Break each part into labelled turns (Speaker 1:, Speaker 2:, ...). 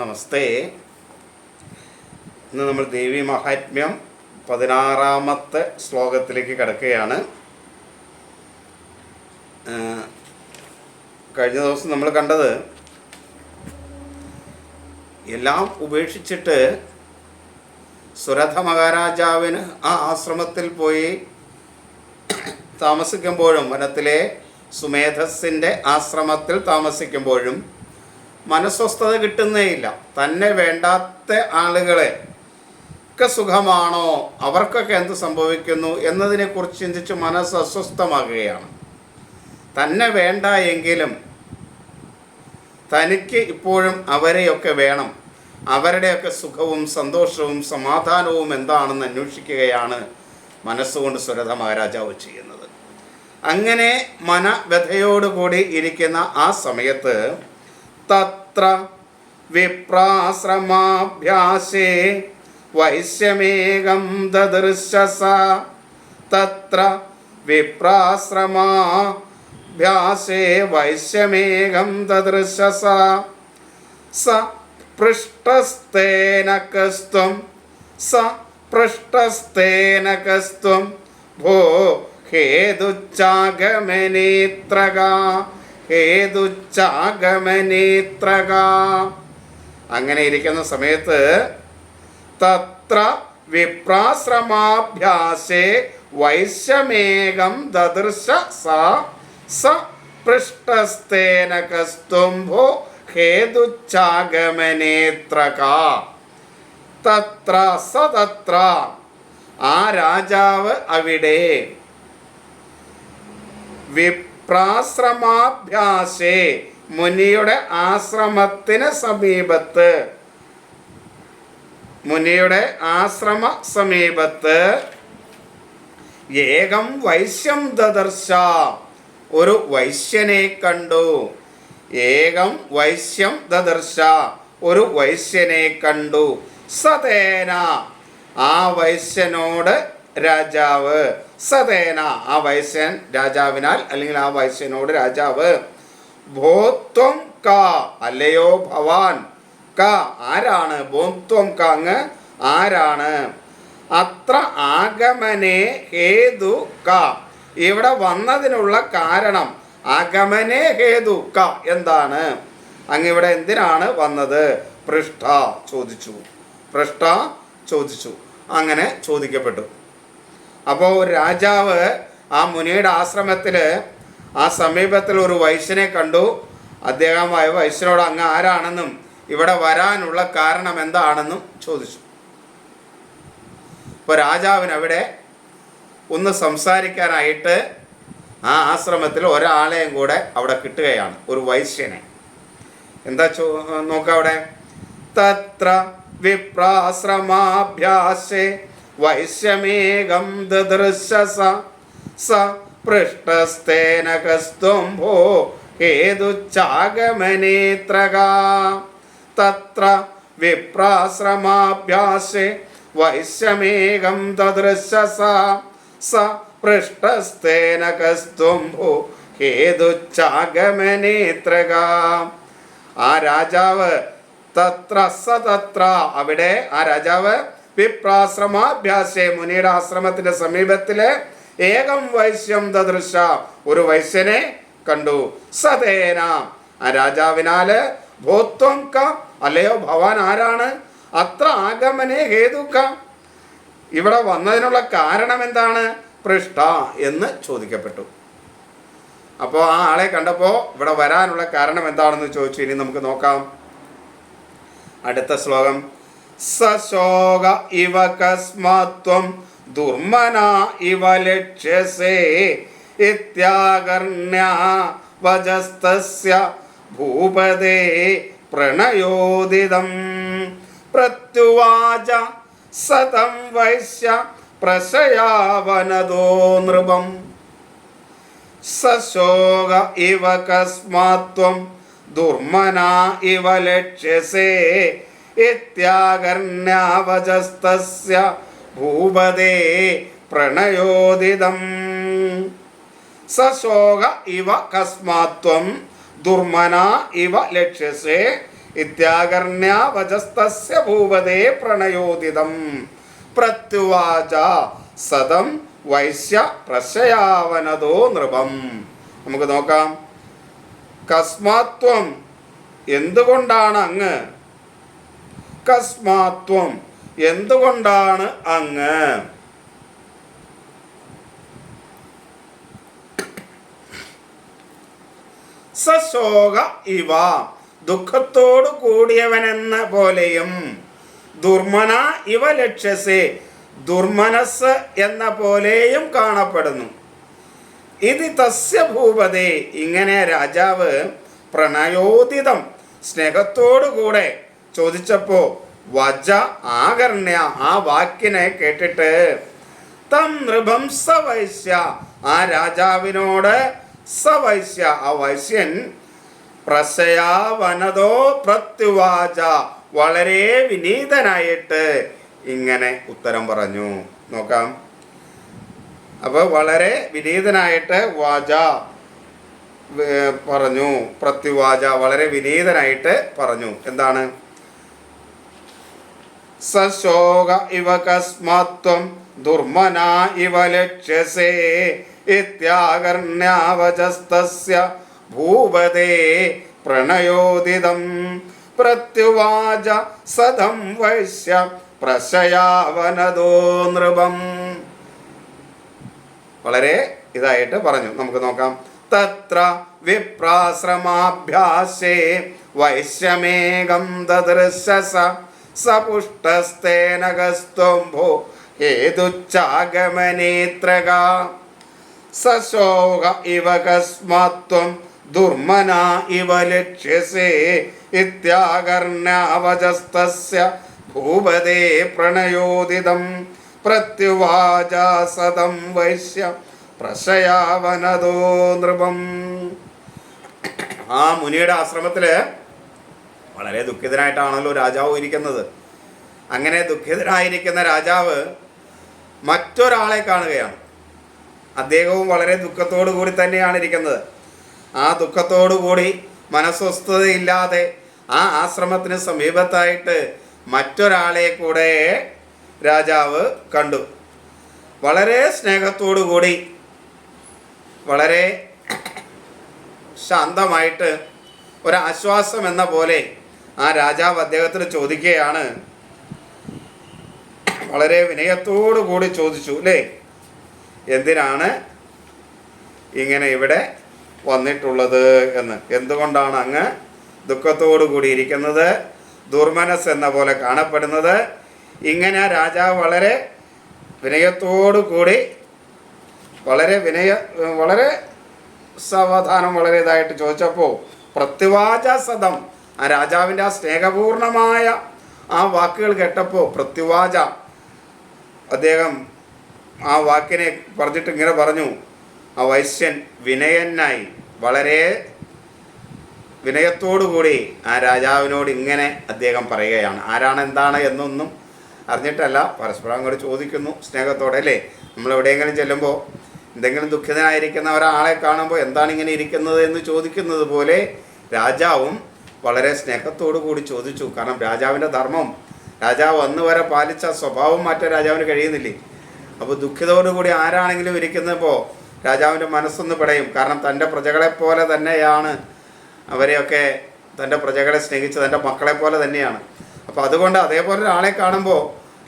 Speaker 1: നമസ്തേ. ഇന്ന് നമ്മൾ ദേവി മഹാത്മ്യം പതിനാറാമത്തെ ശ്ലോകത്തിലേക്ക് കിടക്കുകയാണ്. കഴിഞ്ഞ ദിവസം നമ്മൾ കണ്ടത് എല്ലാം ഉപേക്ഷിച്ചിട്ട് സുരഥ മഹാരാജാവിന് ആ ആശ്രമത്തിൽ പോയി താമസിക്കുമ്പോഴും വനത്തിലെ സുമേധസിന്റെ ആശ്രമത്തിൽ താമസിക്കുമ്പോഴും മനസ്വസ്ഥത കിട്ടുന്നേയില്ല. തന്നെ വേണ്ടാത്ത ആളുകളെ ഒക്കെ സുഖമാണോ? അവർക്കൊക്കെ എന്ത് സംഭവിക്കുന്നു എന്നതിനെക്കുറിച്ച് ചിന്തിച്ച് മനസ്സ് അസ്വസ്ഥമാകുകയാണ്. തന്നെ വേണ്ട എങ്കിലും തനിക്ക് ഇപ്പോഴും അവരെയൊക്കെ വേണം. അവരുടെയൊക്കെ സുഖവും സന്തോഷവും സമാധാനവും എന്താണെന്ന് അന്വേഷിക്കുകയാണ് മനസ്സുകൊണ്ട് സുരഥ മഹാരാജാവ് ചെയ്യുന്നത്. അങ്ങനെ മനവ്യഥയോടുകൂടി ഇരിക്കുന്ന ആ സമയത്ത് തത്ര വിപ്രാശ്രമാഭ്യാസേ വൈശ്യമേകം ദദൃശസ തത്ര വിപ്രാശ്രമാഭ്യാസേ വൈശ്യമേകം ദദൃശസ സ പൃഷ്ടസ്തേന കസ്ത്വം സ പൃഷ്ടസ്തേന കസ്ത്വം ഭോ ഹേതുച്ചാഗമനേത്രക ഹേതുച്ചാഗമനേത്രക അങ്ങനെ ഇരിക്കുന്ന സമയത്ത് തത്ര വിപ്രാശ്രമാഭ്യാസേ വൈശ്യമേകം ദദൃശ സ സ പൃഷ്ടസ്തേന കസ്തുംഭോ ഹേതുച്ചാഗമനേത്രക. തത്ര സ തത്ര ആ രാജാവ് അവിടെ വിപ്രാശ്രമാഭ്യാസേ മുനിയുടെ ആശ്രമത്തിന് സമീപത്ത്. മുനിയുടെ ആശ്രമ സമീപത്ത്. ഏകം വൈശ്യം ദദർശ ഒരു വൈശ്യനെ കണ്ടു. ഏകം വൈശ്യം ദദർശ ഒരു വൈശ്യനെ കണ്ടു. സതേന ആ വൈശ്യനോട് രാജാവ് സതേന ആ വൈശ്യൻ രാജാവിനാൽ അല്ലെങ്കിൽ ആ വൈശ്യനോട് രാജാവ് ഭോത്വം ക അല്ലയോ ഭവാൻ ക ആരാണ്? ഭോത്വം ക അങ്ങ് ആരാണ്? അത്ര ആഗമനെ ഹേതു ക. ഇവിടെ വന്നതിനുള്ള കാരണം ആഗമനെ ഹേതു ക എന്താണ്? അങ്ങ് ഇവിടെ എന്തിനാണ് വന്നത്? പൃഷ്ഠ ചോദിച്ചു. പൃഷ്ഠ ചോദിച്ചു. അങ്ങനെ ചോദിക്കപ്പെട്ടു. അപ്പോൾ ഒരു രാജാവ് ആ മുനിയുടെ ആശ്രമത്തിൽ ആ സമീപത്തിൽ ഒരു വൈശ്യനെ കണ്ടു. അദ്ദേഹം ആ വൈശ്യനോട് അങ്ങ് ആരാണെന്നും ഇവിടെ വരാനുള്ള കാരണം എന്താണെന്നും ചോദിച്ചു. ഇപ്പോൾ രാജാവിന് അവിടെ ഒന്ന് സംസാരിക്കാനായിട്ട് ആ ആശ്രമത്തിൽ ഒരാളെയും കൂടെ അവിടെ കിട്ടുകയാണ് ഒരു വൈശ്യനെ. എന്താ ചോ നോക്കാം അവിടെ. തത്ര വിപ്രാശ്രമാഭ്യാസേ വൈശ്യമേകം ദദൃശസ സ പൃഷ്ടസ്തേന കസ്തുംഭോ ഹേതുച്ചാഗമനേത്രക തത്ര വിപ്രാശ്രമാഭ്യാസേ വൈശ്യമേകം ദദൃശസ സ പൃഷ്ടസ്തേന കസ്തുംഭോ ഹേതുച്ചാഗമനേത്രക ആ രാജാവ് തത്ര സ തത്ര അവിടെ ആ രാജാവ് വിപ്രാശ്രമാഭ്യാസേ മുനിയുടെ ആശ്രമത്തിന്റെ സമീപത്തിൽ ഏകം വൈശ്യം ദദൃശ ഒരു വൈശ്യനെ കണ്ടു. സതേന. ആ രാജാവിനാല് ഭോത്വം ക. അല്ലയോ ഭവാൻ ആരാണ്? അത്ര ആഗമനെ ഹേതുക്ക. ഇവിടെ വന്നതിനുള്ള കാരണം എന്താണ്? പൃഷ്ട എന്ന് ചോദിക്കപ്പെട്ടു. അപ്പോൾ ആ ആളെ കണ്ടപ്പോൾ ഇവിടെ വരാനുള്ള കാരണം എന്താണെന്ന് ചോദിച്ചു. ഇനി നമുക്ക് നോക്കാം. അടുത്ത ശ്ലോകം. സശോക ഇവ കസ്മത്വം ദുർമന ഇവ ലക്ഷ്യസേ. ഇത്യാകർണ്യ വജസ്തസ്യ ഭൂപദേ പ്രണയോദിതം. പ്രത്യുവാച സതം വൈശ്യ പ്രശയാവനദോ നൃപം. സശോക ഇവ കസ്മാത്വം ദുർമന ഇവ ലക്ഷ്യസേ. ഇത്യാകർണ്യാവജസ്തസ്യ ഭൂപതേ പ്രണയോദിതം. സശോക ഇവ കസ്മാത്വം ദുർമന ഇവ ലക്ഷ്യസേ ഇത്യാകർണ്യാവചസ്തസ്യ ഭൂപതേ പ്രണയോദിതം. പ്രത്യുവാച സതം വൈശ്യ പ്രശയാവനതോ നൃപം. നമുക്ക് നോക്കാം. കസ്മാത്വം എന്തുകൊണ്ടാണ് അങ്ങ് കസ്മാത്വം എന്തുകൊണ്ടാണ് അങ്ങ്? സശോക ഇവ. ദുഃഖത്തോടു കൂടിയവനെന്ന പോലെയും ദുർമന ഇവ ലക്ഷ്യസേ. ദുർമനസ് എന്ന പോലെയും കാണപ്പെടുന്നു. ഇത് തസ്യ ഭൂപതേ. ഇങ്ങനെ രാജാവ് പ്രണയോദിതം സ്നേഹത്തോടുകൂടെ ചോദിച്ചപ്പോ വജ ആകർണ്യ ആ വാക്കിനെ കേട്ടിട്ട് തം നൃഭം സവൈശ്യ ആ രാജാവിനോട് സവൈശ്യ ആ വൈശ്യൻ പ്രശയാവനതോ പ്രത്യുവാച വളരെ വിനീതനായിട്ട് ഇങ്ങനെ ഉത്തരം പറഞ്ഞു. നോക്കാം. അപ്പോൾ വളരെ വിനീതനായിട്ട് വാച പറഞ്ഞു പ്രത്യുവാച വളരെ വിനീതനായിട്ട് പറഞ്ഞു. എന്താണ്? സശോക ഇവ കസ്മാത്വം ദുർമന ഇവ ലക്ഷ്യസേ ഇത്യാകർണ്യാവചസ്തസ്യ ഭൂപതേ പ്രണയോദിതം പ്രത്യുവാച സദം വൈശ്യ പ്രശയാവനതോ നൃപം. വളരെ ഇതായിട്ട് പറഞ്ഞു. നമുക്ക് നോക്കാം. തത്ര വിപ്രാശ്രമാഭ്യാസേ വൈശ്യമേകം ദദൃശസ സപുഷ്ടസ്തേനകസ്ത്വംഭോ ഹേതുച്ചാഗമനേത്രക സശോക ഇവ കസ്മാത്വം ദുർമന ഇവ ലക്ഷ്യസേ ഇത്യാകർണ്യാവചസ്തസ്യ ഭൂപതേ പ്രണയോദിതം പ്രത്യുവാച സതം വൈശ്യ പ്രശയാവനതോ നൃപം. ആ മുനിയുടെ ആശ്രമത്തിൽ വളരെ ദുഃഖിതനായിട്ടാണല്ലോ രാജാവ് ഇരിക്കുന്നത്. അങ്ങനെ ദുഃഖിതനായിരിക്കുന്ന രാജാവ് മറ്റൊരാളെ കാണുകയാണ്. അദ്ദേഹവും വളരെ ദുഃഖത്തോടു കൂടി തന്നെയാണ് ഇരിക്കുന്നത്. ആ ദുഃഖത്തോടു കൂടി മനസ്വസ്ഥതയില്ലാതെ ആ ആശ്രമത്തിന് സമീപത്തായിട്ട് മറ്റൊരാളെ കൂടെ രാജാവ് കണ്ടു. വളരെ സ്നേഹത്തോടു കൂടി വളരെ ശാന്തമായിട്ട് ഒരാശ്വാസം എന്ന പോലെ ആ രാജാവ് അദ്ദേഹത്തിന് ചോദിക്കുകയാണ്. വളരെ വിനയത്തോടു കൂടി ചോദിച്ചു അല്ലേ എന്തിനാണ് ഇങ്ങനെ ഇവിടെ വന്നിട്ടുള്ളത് എന്ന്? എന്തുകൊണ്ടാണ് അങ്ങ് ദുഃഖത്തോടു കൂടി ഇരിക്കുന്നത്? ദുർമനസ് എന്ന പോലെ കാണപ്പെടുന്നത്. ഇങ്ങനെ രാജാവ് വളരെ വിനയത്തോടു കൂടി വളരെ വിനയ വളരെ സാവധാനം വളരെ ഇതായിട്ട് ചോദിച്ചപ്പോൾ പ്രത്യുവാച ആ രാജാവിന്റെ ആ സ്നേഹപൂർണമായ ആ വാക്കുകൾ കേട്ടപ്പോൾ പ്രത്യുവാച അദ്ദേഹം ആ വാക്കിനെ പറഞ്ഞിട്ട് ഇങ്ങനെ പറഞ്ഞു ആ വൈശ്യൻ വിനയനായി വളരെ വിനയത്തോടുകൂടി ആ രാജാവിനോട് ഇങ്ങനെ അദ്ദേഹം പറയുകയാണ്. ആരാണ് എന്താണ് എന്നൊന്നും അറിഞ്ഞിട്ടല്ല പരസ്പരം അങ്ങോട്ട് ചോദിക്കുന്നു സ്നേഹത്തോടെ അല്ലേ? നമ്മൾ എവിടെയെങ്കിലും ചെല്ലുമ്പോൾ എന്തെങ്കിലും ദുഃഖിതനായിരിക്കുന്ന ഒരാളെ കാണുമ്പോൾ എന്താണ് ഇങ്ങനെ ഇരിക്കുന്നത് എന്ന് ചോദിക്കുന്നത് പോലെ രാജാവും വളരെ സ്നേഹത്തോടു കൂടി ചോദിച്ചു. കാരണം രാജാവിന്റെ ധർമ്മം രാജാവ് അന്ന് വരെ പാലിച്ച സ്വഭാവം മാറ്റാൻ രാജാവിന് കഴിയുന്നില്ലേ? അപ്പോൾ ദുഃഖിതോടുകൂടി ആരാണെങ്കിലും ഇരിക്കുന്നപ്പോൾ രാജാവിന്റെ മനസ്സൊന്ന് പിടയും. കാരണം തന്റെ പ്രജകളെപ്പോലെ തന്നെയാണ് അവരെയൊക്കെ തന്റെ പ്രജകളെ സ്നേഹിച്ച് തന്റെ മക്കളെപ്പോലെ തന്നെയാണ്. അപ്പോൾ അതുകൊണ്ട് അതേപോലെ ഒരാളെ കാണുമ്പോൾ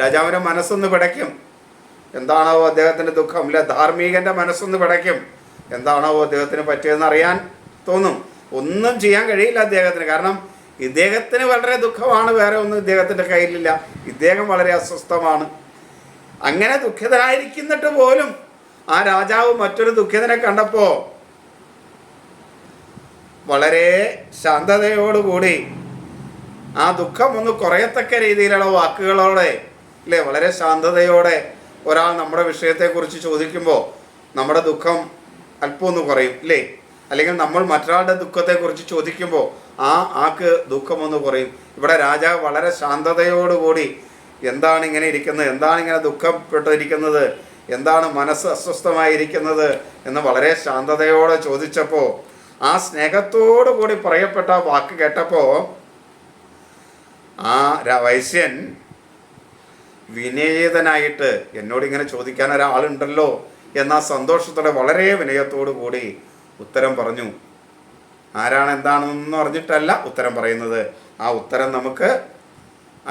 Speaker 1: രാജാവിന്റെ മനസ്സൊന്ന് പിടയ്ക്കും. എന്താണോ അദ്ദേഹത്തിന്റെ ദുഃഖം? അല്ലെ ധാർമ്മികന്റെ മനസ്സൊന്ന് പിടയ്ക്കും. എന്താണോ അദ്ദേഹത്തിന് പറ്റിയതെന്ന് അറിയാൻ തോന്നും. ഒന്നും ചെയ്യാൻ കഴിയില്ല അദ്ദേഹത്തിന് കാരണം ഇദ്ദേഹത്തിന് വളരെ ദുഃഖമാണ് വേറെ ഒന്നും ഇദ്ദേഹത്തിന്റെ കയ്യിലില്ല. ഇദ്ദേഹം വളരെ അസ്വസ്ഥമാണ്. അങ്ങനെ ദുഃഖിതനായിരിക്കുന്നിട്ട് പോലും ആ രാജാവ് മറ്റൊരു ദുഃഖിതനെ കണ്ടപ്പോൾ വളരെ ശാന്തതയോടുകൂടി ആ ദുഃഖം ഒന്ന് കുറയത്തക്ക രീതിയിലുള്ള വാക്കുകളോടെ അല്ലേ വളരെ ശാന്തതയോടെ ഒരാൾ നമ്മുടെ വിഷയത്തെക്കുറിച്ച് ചോദിക്കുമ്പോൾ നമ്മുടെ ദുഃഖം അല്പമൊന്ന് കുറയും അല്ലേ? അല്ലെങ്കിൽ നമ്മൾ മറ്റൊരാളുടെ ദുഃഖത്തെക്കുറിച്ച് ചോദിക്കുമ്പോൾ ആ ആക്ക് ദുഃഖമൊന്ന് കുറയും. ഇവിടെ രാജാവ് വളരെ ശാന്തതയോടുകൂടി എന്താണ് ഇങ്ങനെ ഇരിക്കുന്നത് എന്താണ് ഇങ്ങനെ ദുഃഖപ്പെട്ടിരിക്കുന്നത് എന്താണ് മനസ്സ് അസ്വസ്ഥമായിരിക്കുന്നത് എന്ന് വളരെ ശാന്തതയോടെ ചോദിച്ചപ്പോൾ ആ സ്നേഹത്തോടു കൂടി പറയപ്പെട്ട വാക്ക് കേട്ടപ്പോൾ ആ വൈശ്യൻ വിനയതനായിട്ട് എന്നോട് ഇങ്ങനെ ചോദിക്കാൻ ഒരാളുണ്ടല്ലോ എന്ന സന്തോഷത്തോടെ വളരെ വിനയത്തോടു കൂടി ഉത്തരം പറഞ്ഞു. ആരാണ് എന്താണെന്നൊന്നും അറിഞ്ഞിട്ടല്ല ഉത്തരം പറയുന്നത്. ആ ഉത്തരം നമുക്ക്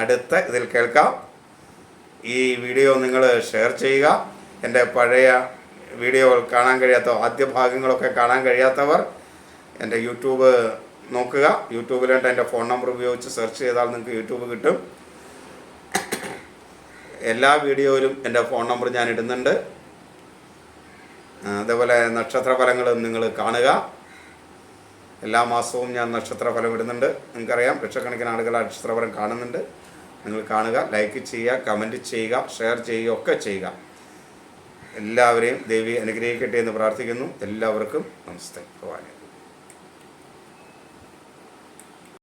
Speaker 1: അടുത്ത ഇതിൽ കേൾക്കാം. ഈ വീഡിയോ നിങ്ങൾ ഷെയർ ചെയ്യുക. എന്റെ പഴയ വീഡിയോകൾ കാണാൻ കഴിയാത്ത ആദ്യ ഭാഗങ്ങളൊക്കെ കാണാൻ കഴിയാത്തവർ എന്റെ യൂട്യൂബ് നോക്കുക. യൂട്യൂബിലായിട്ട് എന്റെ ഫോൺ നമ്പർ ഉപയോഗിച്ച് സെർച്ച് ചെയ്താൽ നിങ്ങൾക്ക് യൂട്യൂബ് കിട്ടും. എല്ലാ വീഡിയോയിലും എന്റെ ഫോൺ നമ്പർ ഞാൻ ഇടുന്നുണ്ട്. അതേപോലെ ഫലങ്ങൾ നിങ്ങൾ കാണുക. എല്ലാ മാസവും ഞാൻ നക്ഷത്രഫലം ഇടുന്നുണ്ട്. നിങ്ങൾക്കറിയാം ലക്ഷക്കണക്കിന് ആളുകൾ ആ നക്ഷത്രഫലം കാണുന്നുണ്ട്. നിങ്ങൾ കാണുക ലൈക്ക് ചെയ്യുക കമന്റ് ചെയ്യുക ഷെയർ ചെയ്യുക ഒക്കെ ചെയ്യുക. എല്ലാവരെയും ദേവി അനുഗ്രഹിക്കട്ടെ എന്ന് പ്രാർത്ഥിക്കുന്നു. എല്ലാവർക്കും നമസ്തേ. ഭഗവാനെ.